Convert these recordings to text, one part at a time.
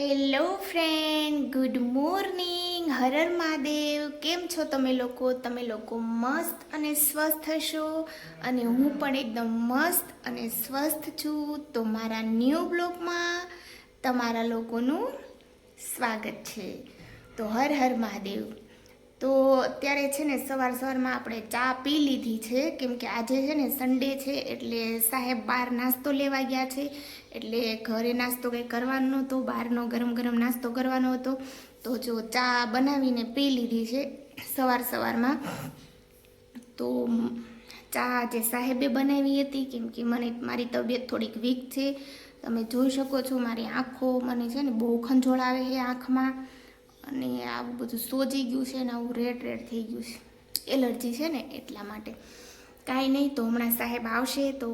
Hello friend good morning Har Har Mahadev. કેમ છો તમે લોકો? તમે લોકો મસ્ત અને સ્વસ્થ હશો? અને હું પણ એકદમ મસ્ત અને સ્વસ્થ છું. તો મારા ન્યૂ બ્લોગમાં તમારા લોકોનું સ્વાગત છે. તો હર હર મહાદેવ. તો અત્યારે છે ને સવાર સવારમાં આપણે ચા પી લીધી છે. કેમ કે આજે છે ને સન્ડે છે, એટલે સાહેબ બહાર નાસ્તો લેવા ગયા છે. એટલે ઘરે નાસ્તો કંઈ કરવાનો નહોતો, બહારનો ગરમ ગરમ નાસ્તો કરવાનો હતો. તો જો ચા બનાવીને પી લીધી છે સવાર સવારમાં. તો ચા આજે સાહેબે બનાવી હતી, કેમ કે મને મારી તબિયત થોડીક વીક છે. તમે જોઈ શકો છો મારી આંખો, મને છે ને બહુ ખંજોળ આવે છે આંખમાં. અને આવું બધું સોજી ગયું છે ને આવું રેડ રેડ થઈ ગયું છે. એલર્જી છે ને એટલા માટે. કાંઈ નહીં તો હમણાં સાહેબ આવશે તો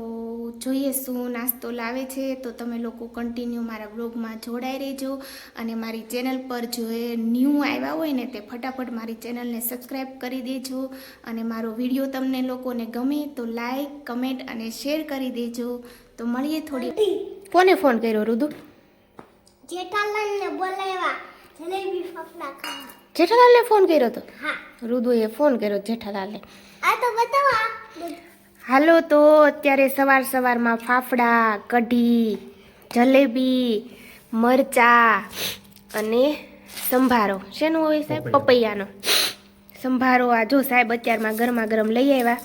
જોઈએ શું નાસ્તો લાવે છે. તો તમે લોકો કન્ટિન્યુ મારા બ્લોગમાં જોડાઈ રહેજો અને મારી ચેનલ પર જો એ ન્યૂ આવ્યા હોય ને તે ફટાફટ મારી ચેનલને સબસ્ક્રાઈબ કરી દેજો અને મારો વીડિયો તમને લોકોને ગમે તો લાઈક કમેન્ટ અને શેર કરી દેજો. તો મળીએ થોડી કોને ફોન કર્યો રુદુ? જેઠાલાલને બોલાવ્યા. જેઠાલાલને ફોન કર્યો હતો હા. રુદુએ ફોન કર્યો જેઠાલાલને. આ તો બતાવા હાલો તો અત્યારે સવાર સવારમાં ફાફડા કઢી જલેબી મરચા અને સંભારો. શેનું હોય સાહેબ? પપૈયાનો. સંભારો આ જો સાહેબ અત્યારમાં ગરમા ગરમ લઈ આવ્યા.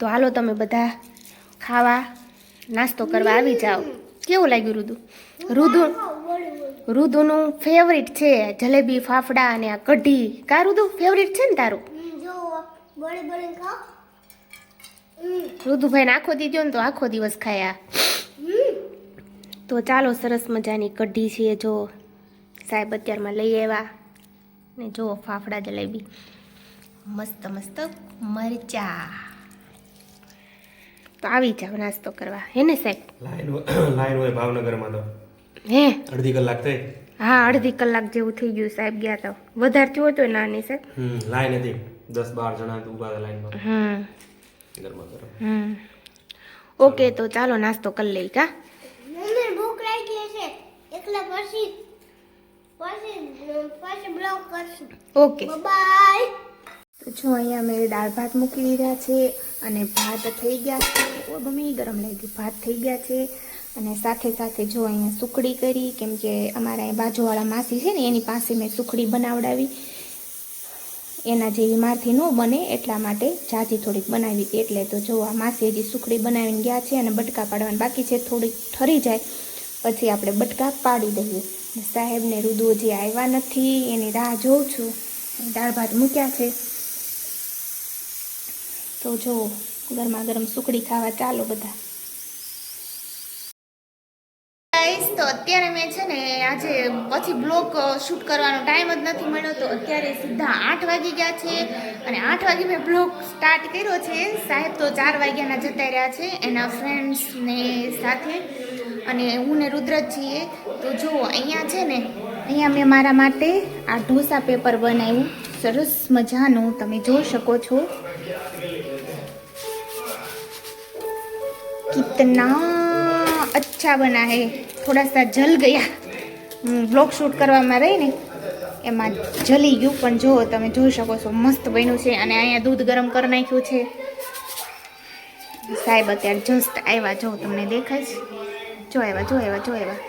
તો હાલો તમે બધા ખાવા નાસ્તો કરવા આવી જાઓ. કેવું લાગ્યું રુદુ? રુદુ રુદુનું ફેવરિટ છે જલેબી ફાફડા અને આ કઢી. કા રુદુ? ફેવરિટ છે ને તારું? રુદુભાઈ બોળી બોળી ખાઓ. હમ, રુદુભાઈને આખો દી જો ને તો આખો દિવસ ખાયા તો ચાલો સરસ મજાની કઢી છે જો. સાહેબ અત્યારમાં લઈ આવ્યા. ને જો ફાફડા જલેબી. મસ્ત મસ્ત મરચા. તો આવી જાવ નાસ્તો કરવા. હે ને સાહેબ? લાઈન લાઈન હોય ભાવનગરમાં તો. હે? અડધી કલાક થઈ. હા અડધી કલાક જેવું થઈ ગયું સાહેબ ગયા તો. વધારે થયું હતું નાની સાહેબ? હમ લાઈન હતી. દસ બાર જણા ઊભા હતા લાઈનમાં. હમ. ગરમા ગરમ. હમ. ઓકે તો ચાલો નાસ્તો કરી લઈ કા? મને ભૂખ લાગી છે. એટલે પછી પછી પછી બ્લોક કરશું. ઓકે. બાય તો જો અહીંયા મેં દાળ ભાત મૂકી દીધા છે અને ભાત થઈ ગયા છે. ઓ ગમે ગરમ લાગી ભાત થઈ ગયા છે. અને સાથે સાથે જો અહીંયા સુખડી કરી, કેમ કે અમારા અહીં બાજુવાળા માસી છે ને, એની પાસે મેં સુખડી બનાવડાવી. એના જેવી મારથી ન બને એટલા માટે જાજી થોડીક બનાવી. હતી એટલે તો જો આ માસી હજી સુખડી બનાવીને ગયા છે અને બટકા પાડવાની બાકી છે, થોડીક ઠરી જાય. પછી આપણે બટકા પાડી દઈએ. સાહેબને રુદુ હજી આવ્યા નથી, એની રાહ જોઉં છું. દાળ ભાત મૂક્યા છે. તો જો ગરમા ગરમ સુખડી ખાવા ચાલો બધા. ગાઈસ તો અત્યારે મેં છે ને આજે પછી બ્લોક શૂટ કરવાનો ટાઈમ જ નથી મળ્યો. તો અત્યારે સીધા આઠ વાગી ગયા છે અને આઠ વાગે મેં બ્લોક સ્ટાર્ટ કર્યો છે. સાહેબ તો ચાર વાગ્યાના જતા રહ્યા છે એના ફ્રેન્ડ્સને સાથે. અને હું ને રુદ્ર છીએ તો જો અહીંયા છે ને, અહીંયા મેં મારા માટે આ ઢોસા પેપર બનાવ્યું. સરસ મજાનું, તમે જોઈ શકો છો. કિતના अच्छा बना है थोड़ा सा जल ગયા બ્લોગ શૂટ કરવામાં રહી ને એમાં જલી ગયું પણ જુઓ તમે જોઈ શકો છો મસ્ત બન્યું છે અને અહીંયા દૂધ ગરમ કરી નાખ્યું છે સાહેબ અત્યારે જસ્ટ આવ્યા જો તમને દેખાય છે જો આવ્યા જો આવ્યા જો આવ્યા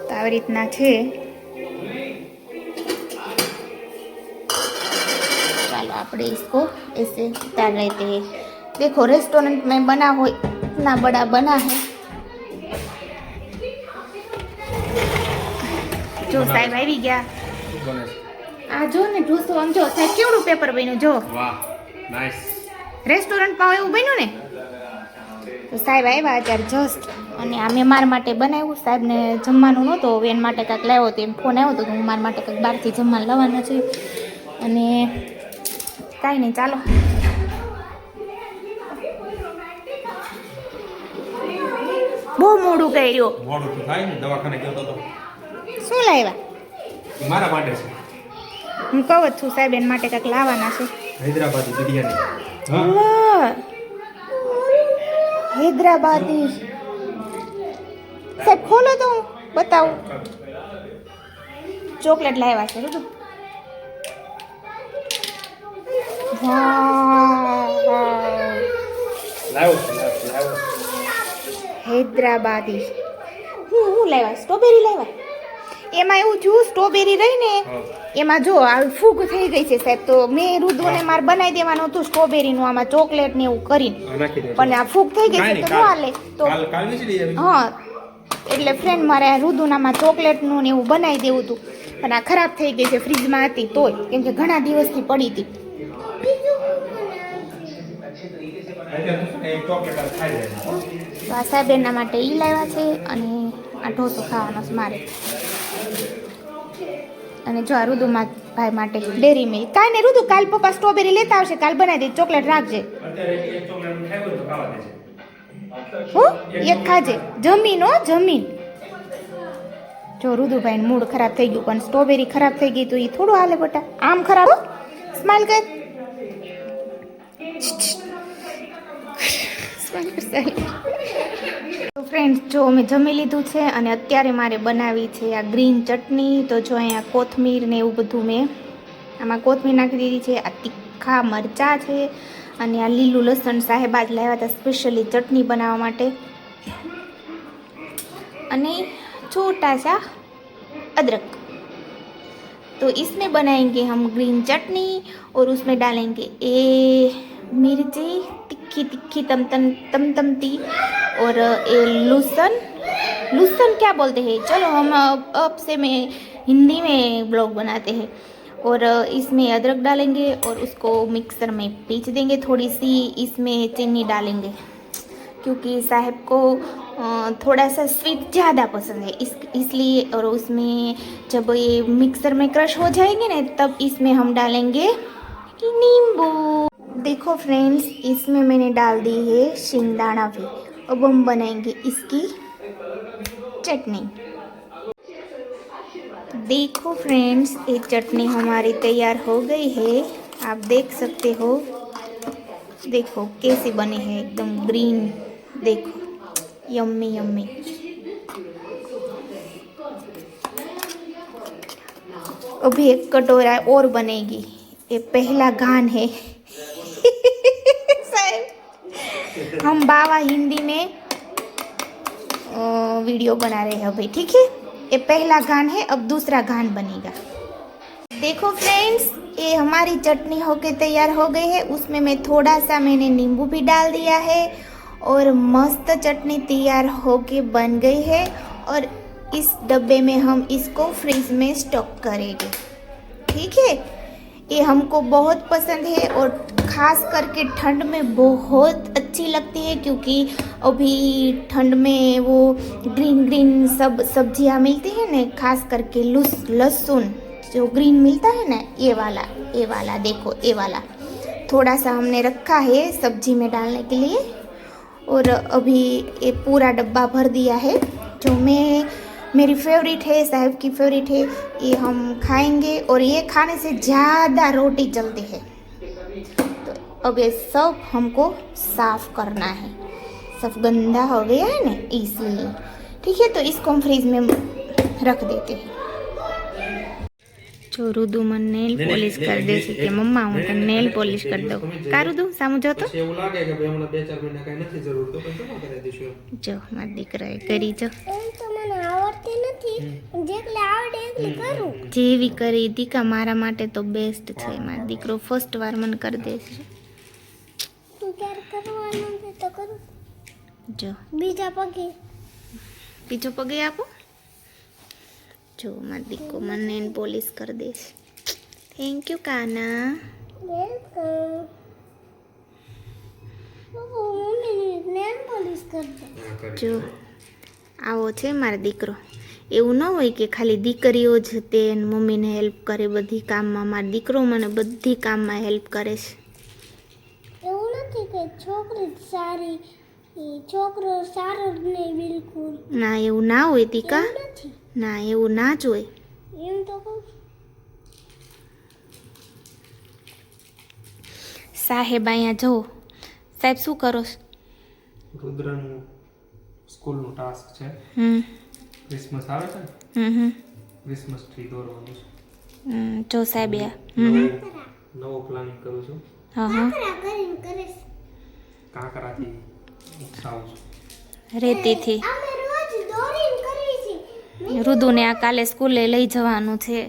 તો આવી રીતના છે चलो આપણે इसको ऐसे उतार लेते हैं देखो रेस्टोरेंट में बना हो इतना बड़ा बना है જો સાહેબ આવી ગયા આ જો ને ઢોસો આમ જો સાહેબ કેવડું પેપર બન્યું જો વાહ નાઈસ રેસ્ટોરન્ટમાં એવું બન્યું ને તો સાહેબ આવ્યા અત્યારે જસ્ટ અને આ મેં મારા માટે બનાવ્યું સાહેબને જમવાનું નહોતું હવે એના માટે કાંઈક લાવ્યો હતો એમ ફોન આવ્યો હતો તો હું મારા માટે કંઈક બહારથી જમવાનું લાવવાના છે અને કાંઈ નહીં ચાલો બહુ મોડું કર્યું. મોડું તો થાય ને દવાખાને ગયો તો શું લાવ્યા? મારા માટે છે. હું કહું છું સાહેબ એના માટે કંઈક લાવવાના છે. હૈદરાબાદી બિરયાની. હૈદરાબાદી. સાહેબ ખોલો તો હું બતાવું. ચોકલેટ લાવ્યા છે રુદુ વાહ લાવો લાવો હૈદરાબાદી. હું હું લાવ્યા? સ્ટ્રોબેરી લાવ્યા? એમાં એવું થયું સ્ટ્રોબેરી રહી ને એમાં જો આ ફૂગ થઈ ગઈ છે સાહેબ. તો મેં રુદ્રને મારે બનાવી દેવાનું હતું સ્ટ્રોબેરીનું આમાં ચોકલેટ ને એવું કરીને. પણ આ ફૂગ થઈ ગઈ છે તો ન હાલે તો કાલ કાલ વેચી લઈ આવી. હા એટલે ફ્રેન્ડ મારે રુદુનામાં ચોકલેટનું ને એવું બનાવી દેવું હતું. પણ આ ખરાબ થઈ ગઈ છે ફ્રીજમાં હતી તોય કેમ કે ઘણા દિવસથી પડી હતી. ચોકલેટ તો આ સાહેબ એના માટે ઈ લાવ્યા છે અને આ ઢોસો ખાવાનો છે મારે. અને જો આ રુદુમાં ભાઈ માટે ડેરી મિલ્ક કાંઈ નહીં રુદુ કાલ પપ્પા સ્ટ્રોબેરી લેતા આવશે કાલ બનાવી દે ચોકલેટ રાખજે. હું એક ખાજે. જમીન હો જમીન. જો રુદુભાઈ મૂડ ખરાબ થઈ ગયું પણ સ્ટ્રોબેરી ખરાબ થઈ ગઈ તો એ થોડું હાલે બટા. આમ ખરાબ સ્માઈલ કર. તો ફ્રેન્ડ્સ જો અમે જમી લીધું છે અને અત્યારે મારે બનાવી છે આ ગ્રીન ચટણી તો જો અહીંયા કોથમીર ને એવું બધું મેં આમાં કોથમીર નાખી દીધી છે આ તીખા મરચાં છે અને આ લીલું લસણ સાહેબાજ લાવ્યા હતા સ્પેશિયલી ચટણી બનાવવા માટે અને छोटा सा अदरक तो इसमें बनाएंगे हम ग्रीन चटनी और उसमें डालेंगे ए मिर्ची तिखी तिखी तम तम तम तमती और, ए, लूसन। लूसन क्या बोलते हैं? चलो हम अब से मैं हिंदी में ब्लॉग बनाते हैं। और इसमें अदरक डालेंगे और उसको मिक्सर में पीस देंगे। थोड़ी सी इसमें चीनी डालेंगे। क्योंकि साहब को थोड़ा सा स्वीट ज़्यादा पसंद है। इस इसलिए और उसमें जब ये मिक्सर में क्रश हो जाएँगे ना, तब इसमें हम डालेंगे नींबू। देखो फ्रेंड्स, इसमें मैंने डाल दी है शिंगदाना भी। अब हम बनाएँगे इसकी चटनी। देखो फ्रेंड्स, ये चटनी हमारी तैयार हो गई है। आप देख सकते हो। देखो कैसी बनी है, एकदम ग्रीन। देखो, यम्मी यम्मी। अभी एक कटोरा और बनेगी। ये पहला गान है साहब हम बाबा हिंदी में वीडियो बना रहे हैं अभी, ठीक है? ये पहला गान है, अब दूसरा गान बनेगा। देखो फ्रेंड्स ये हमारी चटनी होके तैयार हो गई है। उसमें मैं थोड़ा सा मैंने नींबू भी डाल दिया है और मस्त चटनी तैयार होके बन गई है और इस डब्बे में हम इसको फ्रिज में स्टॉक करेंगे। ठीक है? ये हमको बहुत पसंद है और खास करके ठंड में बहुत अच्छी लगती है क्योंकि अभी ठंड में वो ग्रीन ग्रीन सब सब्ज़ियाँ मिलती है ना, खास करके लुस, लहसुन, जो ग्रीन मिलता है ना, ये वाला ये वाला देखो, ये वाला। थोड़ा सा हमने रखा है सब्ज़ी में डालने के लिए और अभी ये पूरा डब्बा भर दिया है, जो मैं मेरी फेवरेट है साहब की फेवरेट है ये हम खाएंगे और ये खाने से ज़्यादा रोटी चलती है तो अब ये सब हमको साफ करना है सब गंदा हो गया है ना इसलिए ठीक है तो इसको हम फ्रिज में रख देते हैं જો રુદુ મને નેલ પોલિશ કરી દેશે કે મમ્મા હું તને નેલ પોલિશ કરી દઉં કા રુદુ સામું જો તો પછી એવું લાગે કે ભાઈ હમણાં બે ચાર મહિના કઈ નથી જરૂર તો પછી જમા કરાવી દઈશું એમ. જો મારા દીકરાએ કરી જો જેવી કરી દીકા મારા માટે તો બેસ્ટ છે. મારો દીકરો ફર્સ્ટ વાર મને કરી કરવાનું છે જો. બીજા પગે. બીજો પગે આપો. જો મારો દીકરો મને એને પોલીસ કરી દેશે થેન્ક યુ કાના. જો આવો છે મારો દીકરો. એવું ન હોય કે ખાલી દીકરીઓ જ તે મમ્મીને હેલ્પ કરે બધી કામમાં. મારો દીકરો મને બધી કામમાં હેલ્પ કરે છે. એવું નથી કે છોકરી સારી છોકરો સારો જ નહીં બિલકુલ. ના એવું ના હોય દીકા એવું ના એવું ના જ હોય. એમ તો કહું સાહેબ અહીંયા જો સાહેબ શું કરો છો? રુદ્રનું સ્કૂલનું ટાસ્ક છે. હમ. ક્રિસમસ આવે છે? હમ ક્રિસમસ ટ્રી દોરવાનું છે. હમ, જો સાહેબ. નવો પ્લાનિંગ કરું છું. હા હા. કાંકરાથી ઉકસાવું છું. રેતીથી. રુદુને આ કાલે સ્કૂલે લઈ જવાનું છે.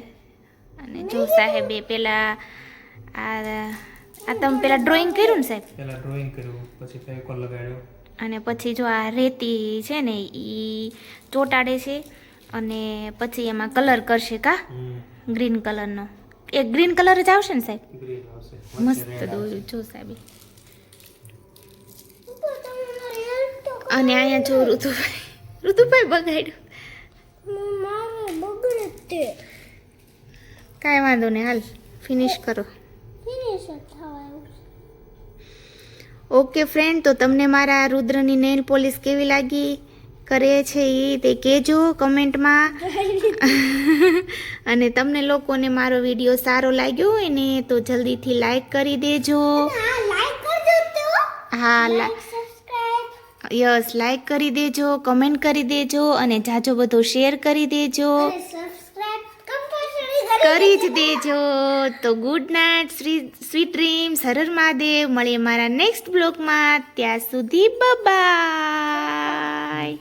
અને જો સાહેબે પેલા આ આ તમે પેલા ડ્રોઈંગ કર્યું ને સાહેબ? પેલા ડ્રોઈંગ કર્યું પછી ફેવિકોલ લગાડ્યો. અને પછી જો આ રેતી છે ને એ ચોંટાડે છે અને પછી એમાં કલર કરશે કા? ગ્રીન કલરનો. એ ગ્રીન કલર જ આવશે ને સાહેબ? મસ્ત દોર્યું જો સાહેબ. અને અહીંયા જો ઋતુભાઈ ઋતુભાઈ બગાડ્યું. કાંઈ વાંધો નહીં હાલ ફિનિશ કરો. ફિનિશ. ઓકે ફ્રેન્ડ તો તમને મારા રુદ્રની નેલ પોલિશ કેવી લાગી? કરે છે એ તે કહેજો કમેન્ટમાં. અને તમને લોકોને મારો વીડિયો સારો લાગ્યો હોય ને તો જલ્દીથી લાઈક કરી દેજો. હા યસ લાઈક કરી દેજો કમેન્ટ કરી દેજો અને જાજો બધો શેર કરી દેજો. કરી જ દેજો. તો ગુડ નાઇટ શ્રી સ્વીટ ડ્રીમ્સ હરર મહાદેવ. મળીએ મારા નેક્સ્ટ બ્લોગમાં ત્યાં સુધી બાય